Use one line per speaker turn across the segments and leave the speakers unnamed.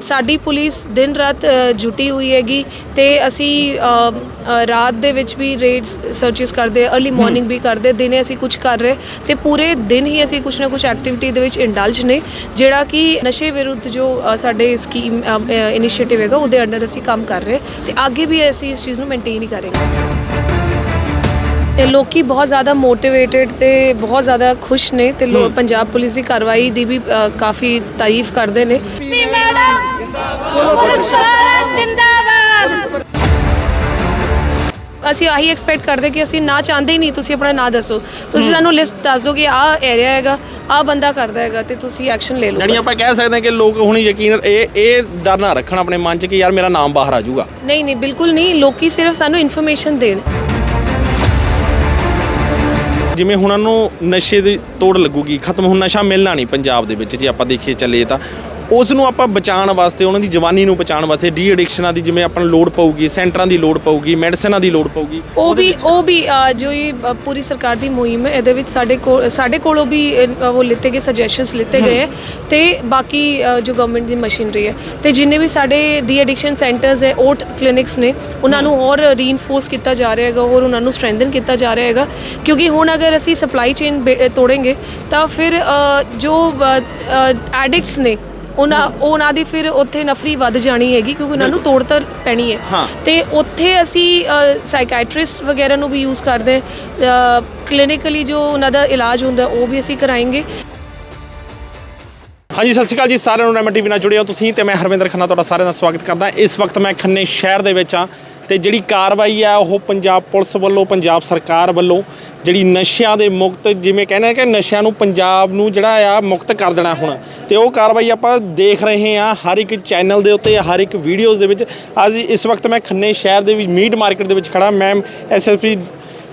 ਸਾਡੀ ਪੁਲਿਸ ਦਿਨ ਰਾਤ ਅ, ਜੁਟੀ ਹੋਈ ਹੈਗੀ ਤੇ ਅਸੀਂ ਰਾਤ ਦੇ ਵਿੱਚ ਵੀ ਰੇਡਸ ਸਰਚਸ ਕਰਦੇ ਅਰਲੀ ਮਾਰਨਿੰਗ ਵੀ ਕਰਦੇ ਦਿਨੇ ਅਸੀਂ ਕੁਝ ਕਰ ਰਹੇ ਤੇ ਪੂਰੇ ਦਿਨ ਹੀ ਅਸੀਂ ਕੁਝ ਨਾ ਕੁਝ ਐਕਟੀਵਿਟੀ ਦੇ ਵਿੱਚ ਇੰਡਲਜ ਨੇ ਜਿਹੜਾ ਕਿ ਨਸ਼ੇ ਵਿਰੁੱਧ ਜੋ ਸਾਡੇ ਸਕੀਮ ਇਨੀਸ਼ੀਏਟਿਵ ਹੈਗਾ ਉਹਦੇ ਅੰਡਰ ਅਸੀਂ ਕੰਮ ਕਰ ਰਹੇ ਤੇ ਅੱਗੇ ਵੀ ਅਸੀਂ ਇਸ ਚੀਜ਼ ਨੂੰ ਮੇਨਟੇਨ ਹੀ ਕਰਾਂਗੇ ਤੇ ਲੋਕੀ ਬਹੁਤ ਜ਼ਿਆਦਾ ਮੋਟੀਵੇਟਿਡ ਤੇ ਬਹੁਤ ਜ਼ਿਆਦਾ ਖੁਸ਼ ਨੇ ਤੇ ਲੋ- ਪੰਜਾਬ ਪੁਲਿਸ ਦੀ ਕਾਰਵਾਈ ਦੀ ਵੀ ਅ, ਕਾਫੀ ਤਾਰੀਫ ਕਰਦੇ ਨੇ।
ਲక్ష్ਮੀ ਮੈਡਮ ਪੁਲਿਸ ਵਾਲਾ ਜਿੰਦਾਬਾਦ
ਅਸੀਂ ਆਹੀ ਐਕਸਪੈਕਟ ਕਰਦੇ ਕਿ ਅਸੀਂ ਨਾ ਚਾਹੁੰਦੇ ਹੀ ਨਹੀਂ ਤੁਸੀਂ ਆਪਣਾ ਨਾਂ ਦੱਸੋ। ਤੁਸੀਂ ਸਾਨੂੰ ਲਿਸਟ ਦੱਸ ਦਿਓ ਕਿ ਆਹ ਏਰੀਆ ਹੈਗਾ ਆਹ ਬੰਦਾ ਕਰਦਾ ਹੈਗਾ ਤੇ ਤੁਸੀਂ ਐਕਸ਼ਨ ਲੈ ਲਓ
ਜਾਣੀ
ਬਸ।
ਆਪਾਂ ਕਹਿ ਸਕਦੇ ਹਾਂ ਕਿ ਲੋਕ ਹੁਣ ਯਕੀਨ ਇਹ ਇਹ ਡਰ ਨਾ ਰੱਖਣ ਆਪਣੇ ਮਨ 'ਚ ਕਿ ਯਾਰ ਮੇਰਾ ਨਾਮ ਬਾਹਰ ਆ ਜਾਊਗਾ।
ਨਹੀਂ ਨਹੀਂ ਬਿਲਕੁਲ ਨਹੀਂ। ਲੋਕੀ ਸਿਰਫ ਸਾਨੂੰ ਇਨਫੋਰਮੇਸ਼ਨ ਦੇਣ।
ਜਿਵੇਂ ਹੁਣ ਉਹਨਾਂ ਨੂੰ ਨਸ਼ੇ ਦੀ ਤੋੜ ਲੱਗੂਗੀ, ਖਤਮ, ਹੁਣ ਨਸ਼ਾ ਮਿਲਣਾ ਨਹੀਂ ਪੰਜਾਬ ਦੇ ਵਿੱਚ, ਜੇ ਆਪਾਂ ਦੇਖੀਏ ਚੱਲੇ ਤਾਂ। ਉਸ ਨੂੰ ਆਪਾਂ ਬਚਾਉਣ ਵਾਸਤੇ ਉਹਨਾਂ ਦੀ ਜਵਾਨੀ ਨੂੰ ਬਚਾਉਣ ਵਾਸਤੇ ਡੀ ਐਡਿਕਸ਼ਨਾਂ ਦੀ ਜਿਵੇਂ ਆਪਾਂ ਨੂੰ ਲੋੜ ਪਊਗੀ ਸੈਂਟਰਾਂ ਦੀ ਲੋੜ ਪਊਗੀ ਮੈਡੀਸਨਾਂ ਦੀ ਲੋੜ ਪਊਗੀ
ਉਹ ਵੀ ਉਹ ਵੀ ਜੋ ਇਹ ਪੂਰੀ ਸਰਕਾਰ ਦੀ ਮੁਹਿੰਮ ਹੈ ਇਹਦੇ ਵਿੱਚ ਸਾਡੇ ਕੋਲ ਸਾਡੇ ਕੋਲੋਂ ਵੀ ਉਹ ਲਿੱਤੇ ਗਏ ਸੁਜੈਸ਼ਨਸ ਲਿੱਤੇ ਗਏ ਤੇ ਬਾਕੀ ਜੋ ਗਵਰਨਮੈਂਟ ਦੀ ਮਸ਼ੀਨਰੀ ਹੈ ਤੇ ਜਿੰਨੇ ਵੀ ਸਾਡੇ ਡੀ ਐਡਿਕਸ਼ਨ ਸੈਂਟਰਸ ਹੈ ਓਟ ਕਲੀਨਿਕਸ ਨੇ ਉਹਨਾਂ ਨੂੰ ਹੋਰ ਰੀਇਨਫੋਰਸ ਕੀਤਾ ਜਾ ਰਿਹਾ ਹੈਗਾ ਹੋਰ ਉਹਨਾਂ ਨੂੰ ਸਟਰੈਂਥਨ ਕੀਤਾ ਜਾ ਰਿਹਾ ਹੈਗਾ ਕਿਉਂਕਿ ਹੁਣ ਅਗਰ ਅਸੀਂ ਸਪਲਾਈ ਚੇਨ ਤੋੜेंगे ਤਾਂ ਫਿਰ ਜੋ ਐਡਿਕਟਸ ਨੇ ਉਹਨਾਂ ਉਹਨਾਂ ਦੀ ਫਿਰ ਉੱਥੇ ਨਫਰੀ ਵੱਧ ਜਾਣੀ ਹੈਗੀ ਕਿਉਂਕਿ ਉਹਨਾਂ ਨੂੰ ਤੋੜ ਤਾਂ ਪੈਣੀ ਹੈ। ਤੇ ਉੱਥੇ ਅਸੀਂ ਸਾਈਕੈਟ੍ਰਿਸਟ ਵਗੈਰਾ ਨੂੰ ਵੀ ਯੂਜ਼ ਕਰਦੇ ਕਲੀਨਿਕਲੀ ਜੋ ਉਹਨਾਂ ਦਾ ਇਲਾਜ ਹੁੰਦਾ ਉਹ ਵੀ ਅਸੀਂ ਕਰਾਏਂਗੇ।
ਹਾਂਜੀ ਸਤਿ ਸ਼੍ਰੀ ਅਕਾਲ ਜੀ ਸਾਰਿਆਂ ਨੂੰ ਰੈਮਾ ਟੀਵੀ ਨਾਲ ਜੁੜੇ ਹੋ। ਤੁਸੀਂ ਤੇ ਮੈਂ ਹਰਵਿੰਦਰ ਖੰਨਾ ਤੁਹਾਡਾ ਸਾਰਿਆਂ ਦਾ ਸਵਾਗਤ ਕਰਦਾ ਇਸ ਵਕਤ ਮੈਂ ਖੰਨੇ ਸ਼ਹਿਰ ਦੇ ਵਿੱਚ ਆ ਤੇ ਜਿਹੜੀ ਕਾਰਵਾਈ ਆ ਉਹ ਪੰਜਾਬ ਪੁਲਿਸ ਵੱਲੋਂ, ਪੰਜਾਬ ਸਰਕਾਰ ਵੱਲੋਂ ਜਿਹੜੀ ਨਸ਼ਿਆਂ ਦੇ ਮੁਕਤ, ਜਿਵੇਂ ਕਹਿੰਦੇ ਕਿ ਨਸ਼ਿਆਂ ਨੂੰ ਪੰਜਾਬ ਨੂੰ ਜਿਹੜਾ ਆ ਮੁਕਤ ਕਰ ਦੇਣਾ ਹੁਣ। ਤੇ ਉਹ ਕਾਰਵਾਈ ਆਪਾਂ ਦੇਖ ਰਹੇ ਆ ਹਰ ਇੱਕ ਚੈਨਲ ਦੇ ਉੱਤੇ, ਹਰ ਇੱਕ ਵੀਡੀਓਜ਼ ਦੇ ਵਿੱਚ। ਅੱਜ ਇਸ ਵਕਤ ਮੈਂ ਖੰਨੇ ਸ਼ਹਿਰ ਦੇ ਵਿੱਚ, ਮੀਟ ਮਾਰਕੀਟ ਦੇ ਵਿੱਚ ਖੜਾ ਮੈਮ ਐਸਐਸਪੀ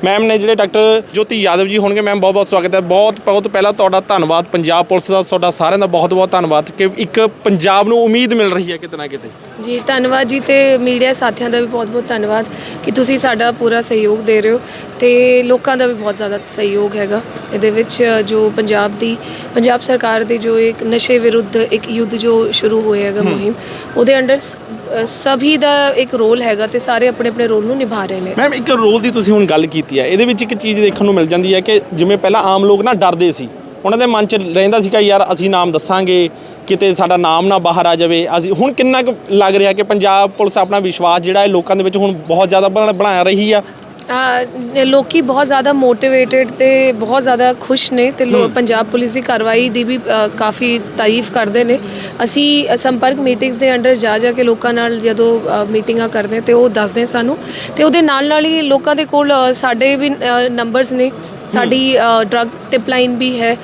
ਮੈਮ ਨੇ ਜਿਹੜੇ ਡਾਕਟਰ ਜੋਤੀ ਯਾਦਵ ਜੀ ਹੋਣਗੇ ਮੈਮ ਬਹੁਤ ਬਹੁਤ ਸਵਾਗਤ ਹੈ। ਬਹੁਤ ਬਹੁਤ ਪਹਿਲਾਂ ਤੁਹਾਡਾ ਧੰਨਵਾਦ ਪੰਜਾਬ ਪੁਲਿਸ ਦਾ ਤੁਹਾਡਾ ਸਾਰਿਆਂ ਦਾ ਬਹੁਤ ਬਹੁਤ ਧੰਨਵਾਦ ਕਿ ਇੱਕ ਪੰਜਾਬ ਨੂੰ ਉਮੀਦ ਮਿਲ ਰਹੀ ਹੈ ਕਿਤੇ ਨਾ ਕਿਤੇ।
ਜੀ ਧੰਨਵਾਦ ਜੀ ਤੇ ਮੀਡੀਆ ਸਾਥੀਆਂ ਦਾ ਵੀ ਬਹੁਤ-ਬਹੁਤ ਧੰਨਵਾਦ ਕਿ ਤੁਸੀਂ ਸਾਡਾ ਪੂਰਾ ਸਹਿਯੋਗ ਦੇ ਰਹੇ ਹੋ ਤੇ ਲੋਕਾਂ ਦਾ ਵੀ ਬਹੁਤ ਜ਼ਿਆਦਾ ਸਹਿਯੋਗ ਹੈਗਾ। ਇਹਦੇ ਵਿੱਚ ਜੋ ਪੰਜਾਬ ਦੀ ਪੰਜਾਬ ਸਰਕਾਰ ਦੀ ਜੋ ਇੱਕ ਨਸ਼ੇ ਵਿਰੁੱਧ ਇੱਕ ਯੁੱਧ ਜੋ ਸ਼ੁਰੂ ਹੋਇਆ ਹੈਗਾ ਮੁਹਿੰਮ ਉਹਦੇ ਅੰਡਰ ਸਭੀ ਦਾ ਇੱਕ ਰੋਲ ਹੈਗਾ ਤੇ ਸਾਰੇ ਆਪਣੇ ਆਪਣੇ ਰੋਲ ਨੂੰ ਨਿਭਾ ਰਹੇ ਨੇ।
ਮੈਮ ਇੱਕ ਰੋਲ ਦੀ ਤੁਸੀਂ ਹੁਣ ਗੱਲ ਕੀਤੀ ਹੈ, ਇਹਦੇ ਵਿੱਚ ਇੱਕ ਚੀਜ਼ ਦੇਖਣ ਨੂੰ ਮਿਲ ਜਾਂਦੀ ਹੈ ਕਿ ਜਿਵੇਂ ਪਹਿਲਾਂ ਆਮ ਲੋਕ ਨਾ ਡਰਦੇ ਸੀ, ਉਹਨਾਂ ਦੇ ਮਨ 'ਚ ਰਹਿੰਦਾ ਸੀਗਾ ਯਾਰ ਅਸੀਂ ਨਾਮ ਦੱਸਾਂਗੇ, ਕਿਤੇ ਸਾਡਾ ਨਾਮ ਨਾ ਬਾਹਰ ਆ ਜਾਵੇ, ਅਸੀਂ ਹੁਣ ਕਿੰਨਾ ਕੁ ਲੱਗ ਰਿਹਾ ਕਿ ਪੰਜਾਬ ਪੁਲਿਸ ਆਪਣਾ ਵਿਸ਼ਵਾਸ ਜਿਹੜਾ ਹੈ ਲੋਕਾਂ ਦੇ ਵਿੱਚ ਹੁਣ ਬਹੁਤ ਜ਼ਿਆਦਾ ਬਣਾ ਬਣਾ ਰਹੀ ਆ
ਲੋਕੀ ਬਹੁਤ ਜ਼ਿਆਦਾ ਮੋਟੀਵੇਟਿਡ ਤੇ ਬਹੁਤ ਜ਼ਿਆਦਾ ਖੁਸ਼ ਨੇ ਤੇ ਲੋ- ਪੰਜਾਬ ਪੁਲਿਸ ਦੀ ਕਾਰਵਾਈ ਦੀ ਵੀ ਅ, ਕਾਫੀ ਤਾਰੀਫ ਕਰਦੇ ਨੇ। ਅਸੀਂ ਅ, ਸੰਪਰਕ ਮੀਟਿੰਗਸ ਦੇ ਅੰਡਰ ਜਾ ਜਾ ਕੇ ਲੋਕਾਂ ਨਾਲ ਜਦੋਂ ਅ, ਮੀਟਿੰਗਾਂ ਕਰਦੇ ਤੇ ਉਹ ਦੱਸਦੇ ਸਾਨੂੰ। ਤੇ ਉਹਦੇ ਨਾਲ ਨਾਲ ਹੀ ਲੋਕਾਂ ਦੇ ਕੋਲ ਅ, ਸਾਡੇ ਵੀ ਨੰਬਰਸ ਨੇ। ਸਾਡੀ ਡਰਗ ਟਿਪ ਲਾਈਨ ਵੀ ਹੈ।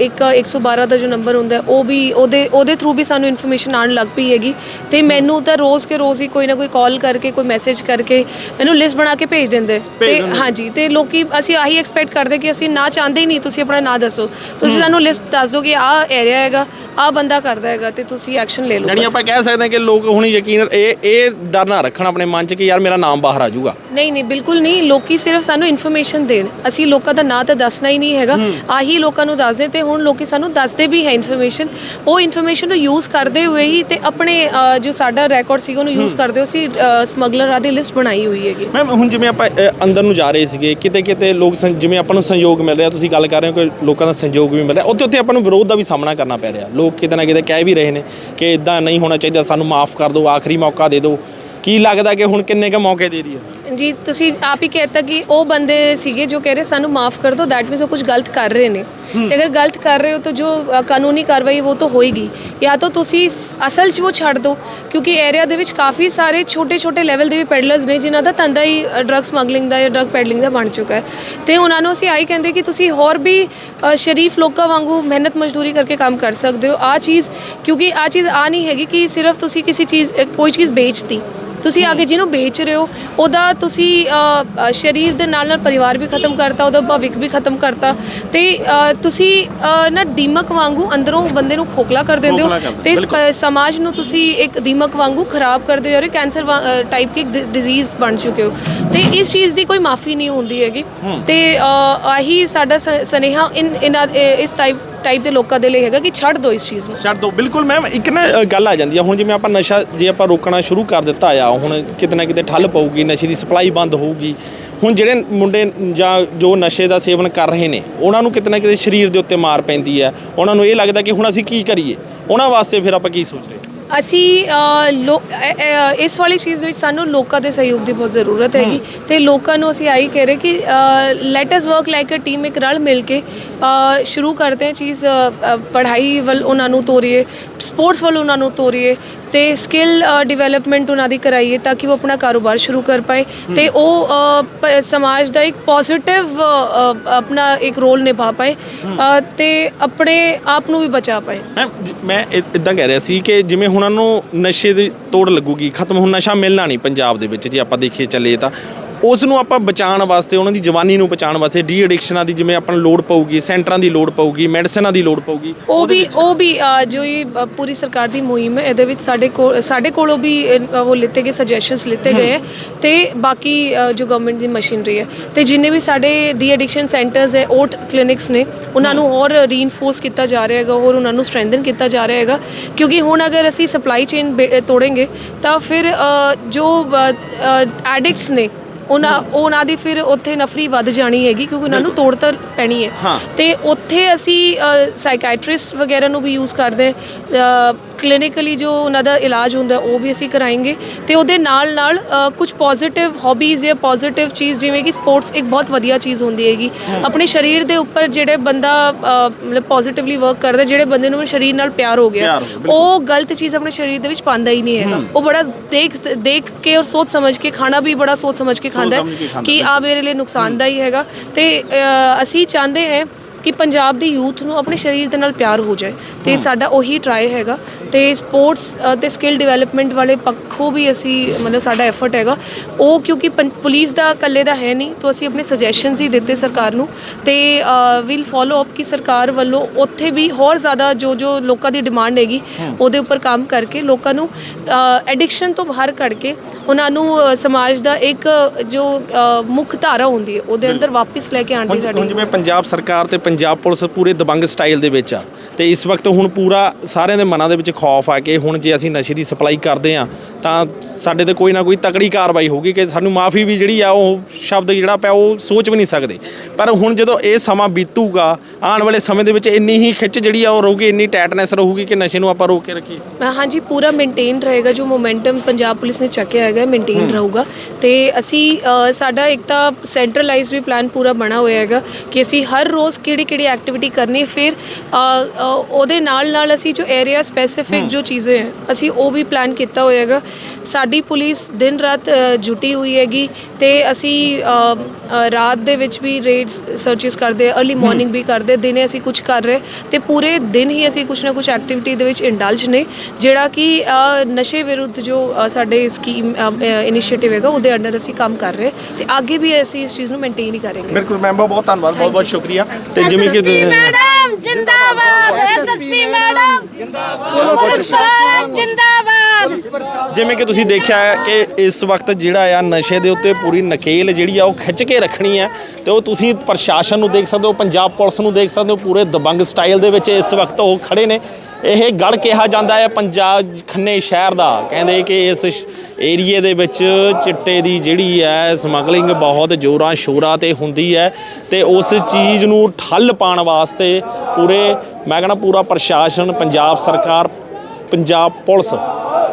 ਇੱਕ 112 ਦਾ ਜੋ ਨੰਬਰ ਹੁੰਦਾ ਉਹ ਵੀ ਉਹਦੇ ਉਹਦੇ ਥਰੂ ਵੀ ਸਾਨੂੰ ਇਨਫੋਰਮੇਸ਼ਨ ਆਉਣ ਲੱਗ ਪਈ ਹੈਗੀ। ਤੇ ਮੈਨੂੰ ਤਾਂ ਰੋਜ਼ ਕੇ ਰੋਜ਼ ਹੀ ਕੋਈ ਨਾ ਕੋਈ ਕਾਲ ਕਰਕੇ ਕੋਈ ਮੈਸੇਜ ਕਰਕੇ ਮੈਨੂੰ ਲਿਸਟ ਬਣਾ ਕੇ ਭੇਜ ਦਿੰਦੇ। ਤੇ। ਹਾਂਜੀ ਤੇ ਲੋਕੀ ਅਸੀਂ ਆਹੀ ਐਕਸਪੈਕਟ ਕਰਦੇ ਕਿ ਅਸੀਂ ਨਾ ਚਾਹੁੰਦੇ ਹੀ ਨਹੀਂ ਤੁਸੀਂ ਆਪਣਾ ਨਾਂ ਦੱਸੋ। ਤੁਸੀਂ ਸਾਨੂੰ ਲਿਸਟ ਦੱਸ ਦਿਓ ਕਿ ਆਹ ਏਰੀਆ ਹੈਗਾ ਆਹ ਬੰਦਾ ਕਰਦਾ ਹੈਗਾ ਤੇ ਤੁਸੀਂ ਐਕਸ਼ਨ ਲੈ ਲਓ ਬਸ।
ਆਪਾਂ ਕਹਿ ਸਕਦੇ ਹਾਂ ਕਿ ਲੋਕ ਹੁਣ ਯਕੀਨ ਇਹ ਇਹ ਡਰ ਨਾ ਰੱਖਣ ਆਪਣੇ ਮਨ 'ਚ ਕਿ ਯਾਰ ਮੇਰਾ ਨਾਮ ਬਾਹਰ ਆ ਜਾਊਗਾ।
ਨਹੀਂ ਨਹੀਂ ਬਿਲਕੁਲ ਨਹੀਂ। ਲੋਕੀ ਸਿਰਫ ਸਾਨੂੰ ਇਨਫੋਰਮੇਸ਼ਨ ਦੇਣ। ਅਸੀਂ ਲੋਕਾਂ ਦਾ ਨਾਂ ਤਾਂ ਦੱਸਣਾ ਹੀ ਨਹੀਂ ਹੈਗਾ। ਆਹੀ ਲੋਕਾਂ ਨੂੰ ਦੱਸਦੇ ਤੇ ਹੁਣ ਲੋਕੀ ਸਾਨੂੰ ਦੱਸਦੇ ਵੀ ਹੈ ਇਨਫੋਰਮੇਸ਼ਨ ਉਹ ਇਨਫੋਰਮੇਸ਼ਨ ਨੂੰ ਯੂਜ਼ ਕਰਦੇ ਹੋਏ ਹੀ ਤੇ ਆਪਣੇ ਅ, ਜੋ ਸਾਡਾ ਰੈਕੋਰਡ ਸੀਗਾ ਉਹਨੂੰ ਯੂਜ਼ ਕਰਦੇ ਹੋ ਅਸੀਂ ਸਮਗਲਰਾਂ ਦੀ ਲਿਸਟ ਬਣਾਈ ਹੋਈ ਹੈਗੀ।
ਮੈਮ ਹੁਣ ਜਿਵੇਂ ਆਪਾਂ ਅ, ਅੰਦਰ ਨੂੰ ਜਾ ਰਹੇ ਸੀਗੇ ਕਿਤੇ ਕਿਤੇ ਲੋਕ ਸੰ- ਜਿਵੇਂ ਆਪਾਂ ਨੂੰ ਸਹਿਯੋਗ ਮਿਲ ਰਿਹਾ ਤੁਸੀਂ ਗੱਲ ਕਰ ਰਹੇ ਹੋ ਕਿ ਲੋਕਾਂ ਦਾ ਸਹਿਯੋਗ ਵੀ ਮਿਲ ਰਿਹਾ ਉੱਥੇ ਉੱਥੇ ਆਪਾਂ ਨੂੰ ਵਿਰੋਧ ਦਾ ਵੀ ਸਾਹਮਣਾ ਕਰਨਾ ਪੈ ਰਿਹਾ। ਲੋਕ ਕਿਤੇ ਨਾ ਕਿਤੇ ਕਹਿ ਵੀ ਰਹੇ ਨੇ ਕਿ ਇਦਾਂ ਨਹੀਂ ਹੋਣਾ ਚਾਹੀਦਾ ਸਾਨੂੰ ਮਾਫ ਕਰ ਦਿਓ ਆਖਰੀ ਮੌਕਾ ਦੇ ਦਿਓ। ਕੀ ਲੱਗਦਾ ਕਿ ਹੁਣ ਕਿੰਨੇ ਕ ਮੌਕੇ ਦੇ ਦਈਏ
ਜੀ ਤੁਸੀਂ ਆਪ ਹੀ ਕਹਿਤਾ ਕਿ ਉਹ ਬੰਦੇ ਸੀਗੇ ਜੋ ਕਹਿ ਰਹੇ ਸਾਨੂੰ ਮਾਫ ਕਰ ਦਿਓ ਦੈਟ ਮੀਨਸ ਉਹ ਕੁਝ ਗਲਤ ਕਰ ਰਹੇ ਨੇ। ਤੇ ਅਗਰ ਗਲਤ ਕਰ ਰਹੇ ਹੋ ਤਾਂ ਜੋ ਅ, ਕਾਨੂੰਨੀ ਕਾਰਵਾਈ ਉਹ ਤਾਂ ਹੋਏਗੀ। ਜਾਂ ਤਾਂ ਤੁਸੀਂ ਸ- ਅਸਲ 'ਚ ਉਹ ਛੱਡ ਦਿਓ ਕਿਉਂਕਿ ਏਰੀਆ ਦੇ ਵਿੱਚ ਕਾਫੀ ਸਾਰੇ ਛੋਟੇ-ਛੋਟੇ ਲੈਵਲ ਦੇ ਵੀ ਪੈਡਲਰਸ ਨੇ ਜਿਨ੍ਹਾਂ ਦਾ ਧੰਦਾ ਹੀ ਡਰਗ ਸਮਗਲਿੰਗ ਦਾ ਜਾਂ ਡਰਗ ਪੈਡਲਿੰਗ ਦਾ ਬਣ ਚੁੱਕਾ ਹੈ। ਤੇ ਉਹਨਾਂ ਨੂੰ ਅਸੀਂ ਆਈ ਕਹਿੰਦੇ ਕਿ ਤੁਸੀਂ ਹੋਰ ਵੀ ਅ, ਸ਼ਰੀਫ ਲੋਕਾਂ ਵਾਂਗੂ ਮਿਹਨਤ ਮਜ਼ਦੂਰੀ ਕਰਕੇ ਕੰਮ ਕਰ ਸਕਦੇ ਹੋ। ਆ ਚੀਜ਼ ਕਿਉਂਕਿ ਆ ਚੀਜ਼ ਆ ਨਹੀਂ ਹੈਗੀ ਕਿ ਸਿਰਫ ਤੁਸੀਂ ਕਿਸੇ ਚੀਜ਼ ਅ, ਕੋਈ ਚੀਜ਼ ਵੇਚਤੀ। ਤੁਸੀਂ ਅੱਗੇ ਜਿਹਨੂੰ ਵੇਚ ਰਹੇ ਹੋ ਉਹਦਾ ਤੁਸੀਂ ਸਰੀਰ ਦੇ ਨਾਲ ਨਾਲ ਪਰਿਵਾਰ ਵੀ ਖਤਮ ਕਰਤਾ ਉਹਦਾ ਭਵਿੱਖ ਵੀ ਖਤਮ ਕਰਤਾ। ਤੇ ਤੁਸੀਂ ਨਾ ਦੀਮਕ ਵਾਂਗੂ ਅੰਦਰੋਂ ਬੰਦੇ ਨੂੰ ਖੋਖਲਾ ਕਰ ਦਿੰਦੇ ਹੋ ਤੇ ਸਮਾਜ ਨੂੰ ਤੁਸੀਂ ਇੱਕ ਦੀਮਕ ਵਾਂਗੂ ਖਰਾਬ ਕਰਦੇ ਹੋ ਔਰ ਕੈਂਸਰ ਟਾਈਪ ਦੀ ਡਿਜ਼ੀਜ਼ ਬਣ ਚੁੱਕੇ ਹੋ। ਤੇ ਇਸ ਚੀਜ਼ ਦੀ ਕੋਈ ਮਾਫੀ ਨਹੀਂ ਹੁੰਦੀ ਹੈਗੀ। ਤੇ ਆਹੀ ਸਾਡਾ ਸਨੇਹਾ ਇਨ ਇਸ ਟਾਈਪ ਟਾਈਪ ਦੇ ਲੋਕਾਂ ਦੇ ਲਈ ਹੈਗਾ ਕਿ ਛੱਡ ਦਿਓ ਇਸ ਚੀਜ਼ ਨੂੰ।
ਛੱਡ ਦੋ ਬਿਲਕੁਲ ਮੈਮ ਇੱਕ ਨਾ ਅ, ਗੱਲ ਆ ਜਾਂਦੀ ਆ। ਹੁਣ ਜਿਵੇਂ ਆਪਾਂ ਨਸ਼ਾ ਜੇ ਆਪਾਂ ਰੋਕਣਾ ਸ਼ੁਰੂ ਕਰ ਦਿੱਤਾ ਆ ਹੁਣ ਕਿਤੇ ਨਾ ਕਿਤੇ ਠੱਲ ਪਊਗੀ ਨਸ਼ੇ ਦੀ ਸਪਲਾਈ ਬੰਦ ਹੋਊਗੀ। ਹੁਣ ਜਿਹੜੇ ਮੁੰਡੇ ਜਾਂ ਜੋ ਨਸ਼ੇ ਦਾ ਸੇਵਨ ਕਰ ਰਹੇ ਨੇ ਉਹਨਾਂ ਨੂੰ ਕਿਤੇ ਨਾ ਕਿਤੇ ਸਰੀਰ ਦੇ ਉੱਤੇ ਮਾਰ ਪੈਂਦੀ ਹੈ ਉਹਨਾਂ ਨੂੰ ਇਹ ਲੱਗਦਾ ਕਿ ਹੁਣ ਅਸੀਂ ਕੀ ਕਰੀਏ? ਉਹਨਾਂ ਵਾਸਤੇ ਫਿਰ ਆਪਾਂ ਕੀ ਸੋਚ ਰਹੇ?
ਅਸੀਂ ਅ, ਲੋ ਅ, ਅ, ਇਸ ਵਾਲੀ ਚੀਜ਼ ਵਿੱਚ ਸਾਨੂੰ ਲੋਕਾਂ ਦੇ ਸਹਿਯੋਗ ਦੀ ਬਹੁਤ ਜ਼ਰੂਰਤ ਹੈਗੀ। ਤੇ ਲੋਕਾਂ ਨੂੰ ਅਸੀਂ ਆਈ ਕਹਿ ਰਹੇ ਕਿ let us work like a team ਇੱਕ ਰਲ ਮਿਲ ਕੇ ਅ, ਸ਼ੁਰੂ ਕਰਦੇ ਹਾਂ ਚੀਜ਼ ਅ, ਅ, ਪੜ੍ਹਾਈ ਵੱਲ ਉਹਨਾਂ ਨੂੰ ਤੋਰੀਏ। ਸਪੋਰਟਸ ਵੱਲ ਉਹਨਾਂ ਨੂੰ ਤੋਰੀਏ ਤੇ ਸਕਿੱਲ ਡਿਵੈਲਪਮੈਂਟ ਉਹਨਾਂ ਦੀ ਕਰਾਈਏ ਤਾਂ ਕਿ ਉਹ ਆਪਣਾ ਕਾਰੋਬਾਰ ਸ਼ੁਰੂ ਕਰ ਪਾਏ ਤੇ ਉਹ ਅ, ਪ- ਸਮਾਜ ਦਾ ਇੱਕ ਪੋਜ਼ਿਟਿਵ ਆਪਣਾ ਇੱਕ ਰੋਲ ਨਿਭਾ ਪਾਏ ਅ, ਤੇ ਆਪਣੇ ਆਪ ਨੂੰ ਵੀ ਬਚਾ ਪਾਏ।
ਜ- ਮੈਂ ਇਦਾਂ ਕਹਿ ਰਿਹਾ ਸੀ ਕਿ ਜਿਵੇਂ ਹੁਣ ਉਹਨਾਂ ਨੂੰ ਨਸ਼ੇ ਦੀ ਤੋੜ ਲੱਗੂਗੀ ਖਤਮ ਹੁਣ ਨਸ਼ਾ ਮਿਲਣਾ ਨਹੀਂ ਪੰਜਾਬ ਦੇ ਵਿੱਚ ਜੇ ਆਪਾਂ ਦੇਖੀਏ ਚੱਲੇ ਤਾਂ। ਉਸ ਨੂੰ ਆਪਾਂ ਬਚਾਉਣ ਵਾਸਤੇ ਉਹਨਾਂ ਦੀ ਜਵਾਨੀ ਨੂੰ ਬਚਾਉਣ ਵਾਸਤੇ ਡੀ ਐਡਿਕਸ਼ਨਾਂ ਦੀ ਜਿਵੇਂ ਆਪਾਂ ਨੂੰ ਲੋੜ ਪਊਗੀ ਸੈਂਟਰਾਂ ਦੀ ਲੋੜ ਪਊਗੀ ਮੈਡੀਸਨਾਂ ਦੀ ਲੋੜ ਪਊਗੀ
ਉਹ ਵੀ ਉਹ ਵੀ ਜੋ ਇਹ ਪੂਰੀ ਸਰਕਾਰ ਦੀ ਮੁਹਿੰਮ ਹੈ ਇਹਦੇ ਵਿੱਚ ਸਾਡੇ ਕੋਲ ਸਾਡੇ ਕੋਲੋਂ ਵੀ ਉਹ ਲਿੱਤੇ ਗਏ ਸੁਜੈਸ਼ਨਸ ਲਿੱਤੇ ਗਏ ਤੇ ਬਾਕੀ ਜੋ ਗਵਰਨਮੈਂਟ ਦੀ ਮਸ਼ੀਨਰੀ ਹੈ ਤੇ ਜਿੰਨੇ ਵੀ ਸਾਡੇ ਡੀ ਐਡਿਕਸ਼ਨ ਸੈਂਟਰਸ ਹੈ ਓਟ ਕਲੀਨਿਕਸ ਨੇ ਉਹਨਾਂ ਨੂੰ ਹੋਰ ਰੀਇਨਫੋਰਸ ਕੀਤਾ ਜਾ ਰਿਹਾ ਹੈਗਾ ਹੋਰ ਉਹਨਾਂ ਨੂੰ ਸਟਰੈਂਥਨ ਕੀਤਾ ਜਾ ਰਿਹਾ ਹੈਗਾ ਕਿਉਂਕਿ ਹੁਣ ਅਗਰ ਅਸੀਂ ਸਪਲਾਈ ਚੇਨ ਤੋੜेंगे ਤਾਂ ਫਿਰ ਜੋ ਐਡਿਕਟਸ ਨੇ ਉਹਨਾਂ ਉਹਨਾਂ ਦੀ ਫਿਰ ਉੱਥੇ ਨਫਰੀ ਵੱਧ ਜਾਣੀ ਹੈਗੀ ਕਿਉਂਕਿ ਉਹਨਾਂ ਨੂੰ ਤੋੜ ਤਾਂ ਪੈਣੀ ਹੈ। ਤੇ ਉੱਥੇ ਅਸੀਂ ਸਾਈਕੈਟ੍ਰਿਸਟ ਵਗੈਰਾ ਨੂੰ ਵੀ ਯੂਜ਼ ਕਰਦੇ ਕਲੀਨਿਕਲੀ ਜੋ ਉਹਨਾਂ ਦਾ ਇਲਾਜ ਹੁੰਦਾ ਉਹ ਵੀ ਅਸੀਂ ਕਰਾਏਂਗੇ ਤੇ ਉਹਦੇ ਨਾਲ ਨਾਲ ਕੁਝ ਪੋਜ਼ਿਟਿਵ ਹੌਬੀਜ਼ ਜਾਂ ਪੋਜ਼ਿਟਿਵ ਚੀਜ਼ ਜਿਵੇਂ ਕਿ ਸਪੋਰਟਸ ਇੱਕ ਬਹੁਤ ਵਧੀਆ ਚੀਜ਼ ਹੁੰਦੀ ਹੈਗੀ। ਆਪਣੇ ਸਰੀਰ ਦੇ ਉੱਪਰ ਜਿਹੜੇ ਬੰਦਾ ਮਤਲਬ ਪੋਜ਼ਿਟਿਵਲੀ ਵਰਕ ਕਰਦਾ ਜਿਹੜੇ ਬੰਦੇ ਨੂੰ ਸਰੀਰ ਨਾਲ ਪਿਆਰ ਹੋ ਗਿਆ। ਉਹ ਗਲਤ ਚੀਜ਼ ਆਪਣੇ ਸਰੀਰ ਦੇ ਵਿੱਚ ਪਾਉਂਦਾ ਹੀ ਨਹੀਂ ਹੈਗਾ। ਉਹ ਬੜਾ ਦੇਖ ਦੇਖ ਕੇ ਔਰ ਸੋਚ ਸਮਝ ਕੇ ਖਾਣਾ ਵੀ ਬੜਾ ਸੋਚ ਸਮਝ ਕੇ ਖਾਂਦਾ ਹੈ ਕਿ ਆ ਮੇਰੇ ਲਈ ਨੁਕਸਾਨਦਾਈ ਹੈਗਾ ਤੇ ਅਸੀਂ ਚਾਹੁੰਦੇ ਹਾਂ ਕਿ ਪੰਜਾਬ ਦੀ ਯੂਥ ਨੂੰ ਆਪਣੇ ਸਰੀਰ ਦੇ ਨਾਲ ਪਿਆਰ ਹੋ ਜਾਏ। ਤੇ ਸਾਡਾ ਉਹੀ ਟਰਾਈ ਹੈਗਾ। ਤੇ ਸਪੋਰਟਸ ਤੇ ਸਕਿੱਲ ਡਿਵੈਲਪਮੈਂਟ ਵਾਲੇ ਪੱਖੋਂ ਵੀ ਅਸੀਂ ਮਤਲਬ ਸਾਡਾ ਐਫਰਟ ਹੈਗਾ। ਉਹ ਕਿਉਂਕਿ ਪੁਲਿਸ ਦਾ ਇਕੱਲੇ ਦਾ ਹੈ ਨਹੀਂ ਤਾਂ ਅਸੀਂ ਆਪਣੇ ਸੁਜੈਸ਼ਨਸ ਹੀ ਦਿੱਤੇ ਸਰਕਾਰ ਨੂੰ। ਤੇ ਵਿਲ ਫਾਲੋ ਅਪ ਕਿ ਸਰਕਾਰ ਵੱਲੋਂ ਉੱਥੇ ਵੀ ਹੋਰ ਜ਼ਿਆਦਾ ਜੋ ਜੋ ਲੋਕਾਂ ਦੀ ਡਿਮਾਂਡ ਹੈਗੀ ਉਹਦੇ ਉੱਪਰ ਕੰਮ ਕਰਕੇ ਲੋਕਾਂ ਨੂੰ ਐਡਿਕਸ਼ਨ ਤੋਂ ਬਾਹਰ ਕੱਢ ਕੇ ਉਹਨਾਂ ਨੂੰ ਸਮਾਜ ਦਾ ਇੱਕ ਜੋ ਮੁੱਖ ਧਾਰਾ ਹੁੰਦੀ ਹੈ ਉਹਦੇ ਅੰਦਰ ਵਾਪਸ ਲੈ ਕੇ ਆਉਣ ਦੀ ਸਾਡੀ
ਜਿਵੇਂ ਪੰਜਾਬ ਸਰਕਾਰ ਤੇ ਪੰਜਾਬ ਪੁਲਿਸ ਪੂਰੇ ਦਬੰਗ ਸਟਾਈਲ ਦੇ ਵਿੱਚ ਆ। ਤੇ ਇਸ ਵਕਤ ਹੁਣ ਪੂਰਾ ਸਾਰਿਆਂ ਦੇ ਮਨਾਂ ਦੇ ਵਿੱਚ ਖੌਫ ਆ ਕਿ ਹੁਣ ਜੇ ਅਸੀਂ ਨਸ਼ੇ ਦੀ ਸਪਲਾਈ ਕਰਦੇ ਆ ਤਾਂ ਸਾਡੇ ਤੇ ਕੋਈ ਨਾ ਕੋਈ ਤਕੜੀ ਕਾਰਵਾਈ ਹੋਊਗੀ ਕਿ ਸਾਨੂੰ ਮਾਫੀ ਵੀ ਜਿਹੜੀ ਆ ਉਹ ਸ਼ਬਦ ਜਿਹੜਾ ਪਿਆ ਉਹ ਸੋਚ ਵੀ ਨਹੀਂ ਸਕਦੇ। ਪਰ ਹੁਣ ਜਦੋਂ ਇਹ ਸਮਾਂ ਬੀਤੂਗਾ ਆਉਣ ਵਾਲੇ ਸਮੇਂ ਦੇ ਵਿੱਚ ਇੰਨੀ ਹੀ ਖਿੱਚ ਜਿਹੜੀ ਆ ਉਹ ਰਹੂਗੀ ਇੰਨੀ ਟਾਈਟਨੈਸ ਰਹੂਗੀ ਕਿ ਨਸ਼ੇ ਨੂੰ ਆਪਾਂ ਰੋਕ ਕੇ ਰੱਖੀਏ।
ਹਾਂਜੀ ਪੂਰਾ ਮੇਨਟੇਨ ਰਹੇਗਾ ਜੋ ਮੋਮੈਂਟਮ ਪੰਜਾਬ ਪੁਲਿਸ ਨੇ ਚੱਕਿਆ ਹੈਗਾ ਮੇਨਟੇਨ ਰਹੂਗਾ। ਤੇ ਅਸੀਂ ਸਾਡਾ ਇੱਕ ਤਾਂ ਸੈਂਟਰਲਾਈਜ਼ ਵੀ ਪਲਾਨ ਪੂਰਾ ਬਣਾ ਹੋਇਆ ਹੈਗਾ ਕਿ ਅਸੀਂ ਹਰ ਰੋਜ਼ ਕਿਹੜੀ ਕਿਹੜੀ ਐਕਟੀਵਿਟੀ ਕਰਨੀ ਹੈ ਫਿਰ ਉਹਦੇ ਨਾਲ ਨਾਲ ਅਸੀਂ ਜੋ ਏਰੀਆ ਸਪੈਸੀਫਿਕ ਜੋ ਚੀਜ਼ਾਂ ਹੈ ਅਸੀਂ ਉਹ ਵੀ ਪਲਾਨ ਕੀਤਾ ਹੋਇਆ ਹੈਗਾ ਸਾਡੀ ਪੁਲਿਸ ਦਿਨ ਰਾਤ ਅ, ਜੁਟੀ ਹੋਈ ਹੈਗੀ ਤੇ ਅਸੀਂ ਅ, ਅ, ਰਾਤ ਦੇ ਵਿੱਚ ਵੀ ਰੇਡਸ ਸਰਚਸ ਕਰਦੇ ਅਰਲੀ ਮਾਰਨਿੰਗ ਵੀ ਕਰਦੇ ਦਿਨੇ ਅਸੀਂ ਕੁਝ ਕਰ ਰਹੇ ਤੇ ਪੂਰੇ ਦਿਨ ਹੀ ਅਸੀਂ ਕੁਝ ਨਾ ਕੁਝ ਐਕਟੀਵਿਟੀ ਦੇ ਵਿੱਚ ਇੰਡਲਜ ਨੇ ਜਿਹੜਾ ਕਿ ਅ, ਨਸ਼ੇ ਵਿਰੁੱਧ ਜੋ ਅ, ਸਾਡੇ ਸਕੀਮ ਇਨੀਸ਼ੀਏਟਿਵ ਹੈਗਾ ਉਹਦੇ ਅੰਡਰ ਅਸੀਂ ਕੰਮ ਕਰ ਰਹੇ ਤੇ ਅੱਗੇ ਵੀ ਅਸੀਂ ਇਸ ਚੀਜ਼ ਨੂੰ ਮੇਨਟੇਨ ਹੀ ਕਰਾਂਗੇ।
ਬਿਲਕੁਲ ਮੈਮ ਬਹੁਤ ਧੰਨਵਾਦ ਬਹੁਤ ਬਹੁਤ ਸ਼ੁਕਰੀਆ ਤੇ ਜਿਵੇਂ ਕਿ
ਮੈਡਮ ਜਿੰਦਾਬਾਦ ਐਸਐਸਪੀ ਮੈਡਮ ਜਿੰਦਾਬਾਦ। ਪੁਲਿਸ ਜਿੰਦਾਬਾਦ
ਜਿਵੇਂ ਕਿ ਤੁਸੀਂ ਦੇਖਿਆ ਹੈ ਕਿ ਇਸ ਵਕਤ ਜਿਹੜਾ ਆ ਨਸ਼ੇ ਦੇ ਉੱਤੇ ਪੂਰੀ ਨਕੇਲ ਜਿਹੜੀ ਆ ਉਹ ਖਿੱਚ ਕੇ ਰੱਖਣੀ ਹੈ ਤੇ ਉਹ ਤੁਸੀਂ ਪ੍ਰਸ਼ਾਸਨ ਨੂੰ ਦੇਖ ਸਕਦੇ ਹੋ, ਪੰਜਾਬ ਪੁਲਿਸ ਨੂੰ ਦੇਖ ਸਕਦੇ ਹੋ, ਪੂਰੇ ਦਬੰਗ ਸਟਾਈਲ ਦੇ ਵਿੱਚ ਇਸ ਵਕਤ ਉਹ ਖੜੇ ਨੇ। ਇਹ ਗੜ ਕਿਹਾ ਜਾਂਦਾ ਹੈ ਪੰਜਾਬ ਖੰਨੇ ਸ਼ਹਿਰ ਦਾ, ਕਹਿੰਦੇ ਕਿ ਇਸ ਏਰੀਏ ਦੇ ਵਿੱਚ ਚਿੱਟੇ ਦੀ ਜਿਹੜੀ ਹੈ ਸਮਗਲਿੰਗ ਬਹੁਤ ਜ਼ੋਰਾਂ ਸ਼ੋਰਾਂ ਤੇ ਹੁੰਦੀ ਹੈ ਤੇ ਉਸ ਚੀਜ਼ ਨੂੰ ਠੱਲ ਪਾਉਣ ਵਾਸਤੇ ਪੂਰੇ, ਮੈਂ ਕਹਿੰਦਾ ਪੂਰਾ ਪ੍ਰਸ਼ਾਸਨ, ਪੰਜਾਬ ਸਰਕਾਰ, ਪੰਜਾਬ ਪੁਲਿਸ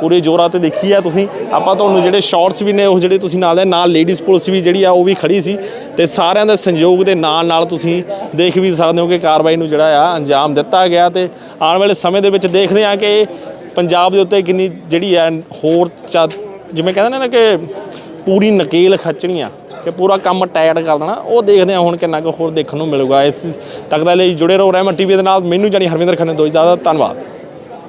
ਪੂਰੇ ਜੋਰਾਂ ਤੇ ਦੇਖੀ ਆ ਤੁਸੀਂ। ਆਪਾਂ ਤੁਹਾਨੂੰ ਜਿਹੜੇ ਸ਼ਾਰਟਸ ਵੀ ਨੇ, ਉਹ ਜਿਹੜੇ ਤੁਸੀਂ ਨਾਲ ਦੇ ਨਾਲ ਲੇਡੀਜ਼ ਪੁਲਿਸ ਵੀ ਜਿਹੜੀ ਆ, ਉਹ ਵੀ ਖੜੀ ਸੀ। ਤੇ ਸਾਰਿਆਂ ਦੇ ਸੰਯੋਗ ਦੇ ਨਾਲ ਨਾਲ ਤੁਸੀਂ ਦੇਖ ਵੀ ਸਕਦੇ ਹੋ ਕਿ ਕਾਰਵਾਈ ਨੂੰ ਜਿਹੜਾ ਆ, ਅੰਜਾਮ ਦਿੱਤਾ ਗਿਆ। ਤੇ ਆਉਣ ਵਾਲੇ ਸਮੇਂ ਦੇ ਵਿੱਚ ਦੇਖਦੇ ਆ ਕਿ ਪੰਜਾਬ ਦੇ ਉੱਤੇ ਕਿੰਨੀ ਜਿਹੜੀ ਆ, ਹੋਰ ਚਾ- ਜਿਵੇਂ ਕਹਿੰਦੇ ਨੇ ਨਾ ਕਿ ਪੂਰੀ ਨਕੇਲ ਖੱਚਣੀ ਆ, ਕਿ ਪੂਰਾ ਕੰਮ ਟਾਇਟ ਕਰ ਦੇਣਾ। ਉਹ ਦੇਖਦੇ ਆ ਹੁਣ ਕਿੰਨਾ ਕੁ ਹੋਰ ਦੇਖਣ ਨੂੰ ਮਿਲੂਗਾ। ਇਸ ਤੱਕ ਦੇ ਲਈ ਜੁੜੇ ਰਹੋ ਰਹਿਮਨ ਟੀਵੀ ਦੇ ਨਾਲ। ਮੈਨੂੰ ਜਾਨੀ ਹਰਵਿੰਦਰ ਖੰਨੇ ਦੋ ਇਜਾਜ਼ਤ, ਧੰਨਵਾਦ।